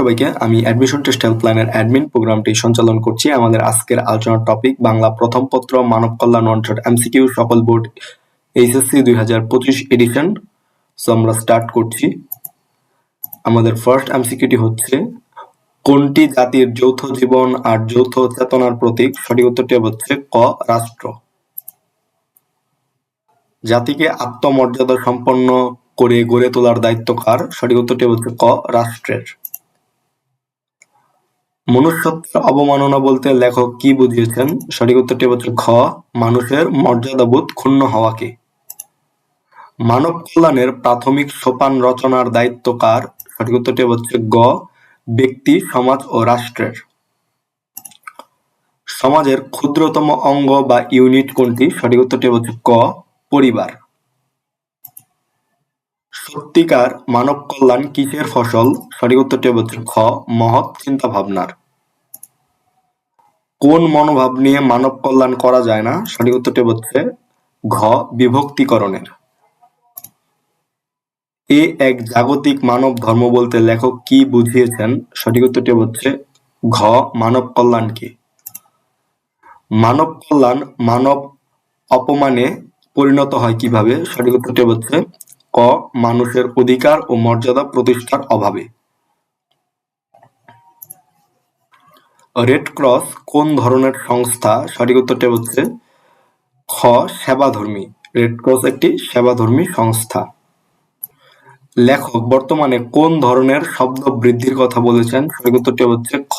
সবাইকে আমি admission test হেল্পলাইনের admin প্রোগ্রামটি সঞ্চালন করছি। আমাদের আজকের আলোচনার টপিক বাংলা প্রথম পত্র, মানব কল্যাণ অঞ্চল এমসিকিউ সকল বোর্ড এইচএসসি দুই হাজার পঁচিশ এডিশন সো আমরা স্টার্ট করছি। আমাদের ফার্স্ট এমসিকিউটি হচ্ছে, কোনটি জাতির যৌথ জীবন আর যৌথ চেতনার প্রতীক? সঠিক উত্তরটি হচ্ছে ক, রাষ্ট্র। জাতিকে আত্মমর্যাদা সম্পন্ন করে গড়ে তোলার দায়িত্ব কার? সঠিক উত্তরটি হচ্ছে ক, রাষ্ট্রের। মনুষ্যত্বের অবমাননা বলতে লেখক কি বুঝিয়েছেন? সঠিক উত্তরটি হচ্ছে খ, মানুষের মর্যাদাবোধ ক্ষুণ্ণ হওয়াকে। মানব কল্যাণের প্রাথমিক সোপান রচনার দায়িত্ব কার? সঠিক উত্তরটি হচ্ছে গ, ব্যক্তি, সমাজ ও রাষ্ট্রের। সমাজের ক্ষুদ্রতম অঙ্গ বা ইউনিট কোনটি? সঠিক উত্তরটি হচ্ছে ক, পরিবার। সত্যিকার মানব কল্যাণ কিসের ফসল? সঠিক উত্তরটি হচ্ছে খ, মহৎ চিন্তা ভাবনার কোন মনোভাব নিয়ে মানব কল্যাণ করা যায় না? সঠিক উত্তরটি হচ্ছে ঘ, বিভক্তিকরণের। এ এক জাগতিক মানব ধর্ম বলতে লেখক কি বুঝিয়েছেন? সঠিক উত্তরটি হচ্ছে ঘ, মানব কল্যাণকে। মানব কল্যাণ মানব অপমানে পরিণত হয় কীভাবে? সঠিক উত্তরটি হচ্ছে ক, মানুষের অধিকার ও মর্যাদা প্রতিষ্ঠার অভাবে। রেড ক্রস কোন ধরনের সংস্থা? সঠিক উত্তরটি হচ্ছে খ, সেবাধর্মী। রেড ক্রস একটি সেবাধর্মী সংস্থা। লেখক বর্তমানে কোন ধরনের শব্দ বৃদ্ধির কথা বলেছেন? সঠিক উত্তরটি হচ্ছে খ,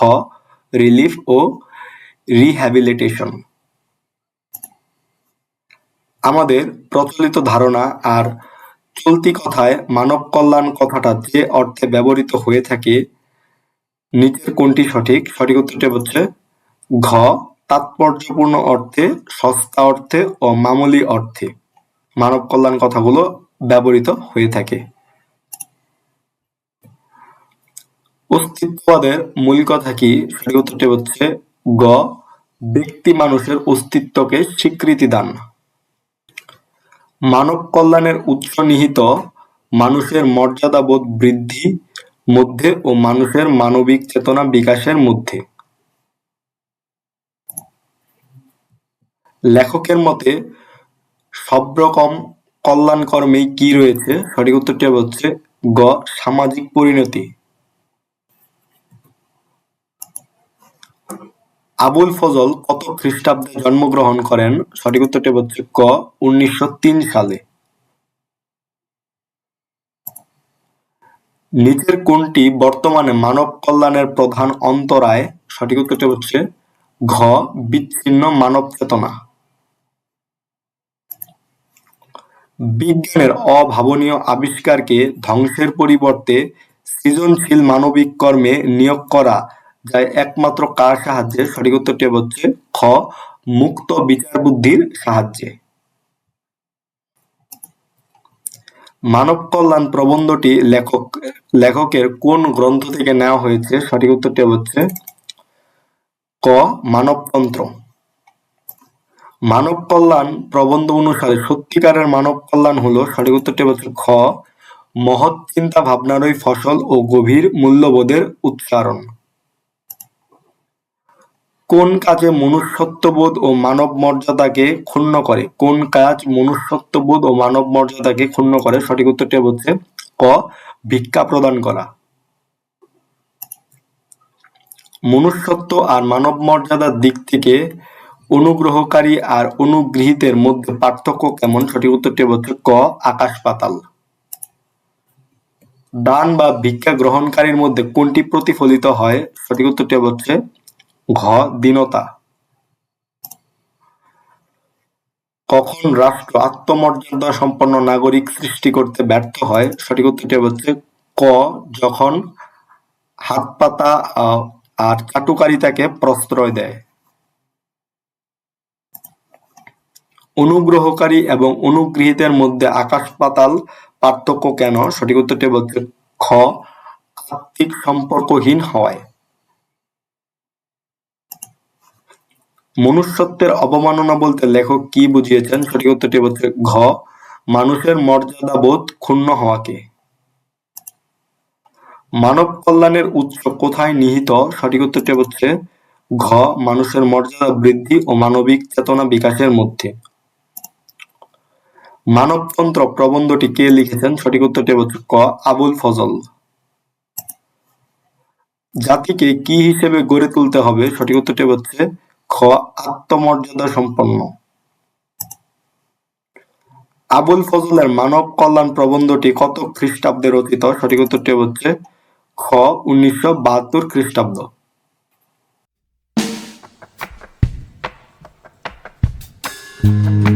রিলিফ ও রিহ্যাবিলিটেশন। আমাদের প্রচলিত ধারণা আর চলতি কথায় মানব কল্যাণ কথাটা যে অর্থে ব্যবহৃত হয়ে থাকে নিচের কোনটি সঠিক? সঠিক উত্তরটি হচ্ছে ঘ, তাৎপর্যপূর্ণ অর্থে, সস্তা অর্থে ও মামুলি অর্থে মানব কল্যাণ কথাগুলো ব্যবহৃত হয়ে থাকে। অস্তিত্ববাদের মূল কথা কি? সঠিক উত্তরটি হচ্ছে গ, ব্যক্তি মানুষের অস্তিত্বকে স্বীকৃতি দান। মানব কল্যাণের উৎস নিহিত মানুষের মর্যাদাবোধ বৃদ্ধি মধ্যে ও মানুষের মানবিক চেতনা বিকাশের মধ্যে। লেখকের মতে সব রকম কল্যাণ কর্মেই কি রয়েছে? সঠিক উত্তরটি হচ্ছে গ, সামাজিক পরিণতি। আবুল ফজল কত খ্রিস্টাব্দে জন্মগ্রহণ করেন? সঠিক উত্তরটি হচ্ছে ক, উনিশশো তিন সালে। নিচের কোনটি বর্তমানে মানব কল্যাণের প্রধান অন্তরায়। সঠিক উত্তরটি হচ্ছে ঘ, বিচ্ছিন্ন মানব চেতনা। বিজ্ঞানের অভাবনীয় আবিষ্কারকে ধ্বংসের পরিবর্তে সৃজনশীল মানবিক কর্মে নিয়োগ করা যায় একমাত্র কার সাহায্যে? সঠিক উত্তরটি হচ্ছে খ, মুক্ত বিচার বুদ্ধির সাহায্যে। মানব কল্যাণ প্রবন্ধটি লেখক, লেখকের কোন গ্রন্থ থেকে নেওয়া হয়েছে? সঠিক উত্তরটি হচ্ছে ক, মানবতন্ত্র। মানব কল্যাণ প্রবন্ধ অনুসারে সত্যিকারের মানব কল্যাণ হলো, সঠিক উত্তরটি হচ্ছে খ, মহৎ চিন্তা ভাবনারই ফসল ও গভীর মূল্যবোধের উচ্চারণ। কোন কাজে মনুষ্যত্ববোধ ও মানব মর্যাদাকে ক্ষুণ্ণ করে? কোন কাজ মনুষ্যত্ববোধ ও মানব মর্যাদাকে ক্ষুণ্ণ করে? সঠিক উত্তরটি হচ্ছে ক, ভিক্ষা প্রদান করা। মনুষ্যত্ব আর মানব মর্যাদার দিক থেকে অনুগ্রহকারী আর অনুগৃহীতের মধ্যে পার্থক্য কেমন? সঠিক উত্তরটি হচ্ছে ক, আকাশ পাতাল। দান বা ভিক্ষা গ্রহণকারীর মধ্যে কোনটি প্রতিফলিত হয়? সঠিক উত্তরটি হচ্ছে ঘ, দীনতা। কখন রাষ্ট্র আত্মমর্যাদা সম্পন্ন নাগরিক সৃষ্টি করতে ব্যর্থ হয়, সঠিক উত্তরটি হচ্ছে ক, যখন হাত পাতা আর চাটুকারিতাকে প্রশ্রয় দেয়। অনুগ্রহকারী এবং অনুগৃহীতের মধ্যে আকাশ পাতাল পার্থক্য কেন? সঠিক উত্তরটি হচ্ছে খ আত্মিক সম্পর্কহীন হওয়ায়। মনুষ্যত্বের অবমাননা বলতে লেখক কি বুঝিয়েছেন? সঠিক উত্তরটি হচ্ছে ঘ, মানুষের মর্যাদাবোধ ক্ষুণ্ণ হওয়াকে। মানব কল্যাণের উৎস কোথায় নিহিত? সঠিক উত্তরটি হচ্ছে ঘ, মানুষের মর্যাদা বৃদ্ধি ও মানবিক চেতনা বিকাশের মধ্যে। মানবতন্ত্র প্রবন্ধটি কে লিখেছেন? সঠিক উত্তরটি হচ্ছে ক, আবুল ফজল। জাতিকে কি হিসেবে গড়ে তুলতে হবে? সঠিক উত্তরটি হচ্ছে খ, আত্মমর্যাদা সম্পন্ন। আবুল ফজলের মানব কল্যাণ প্রবন্ধটি কত খ্রিস্টাব্দে রচিত সঠিক উত্তরটি হচ্ছে খ, উনিশশো বাহাত্তর খ্রিস্টাব্দ। Thank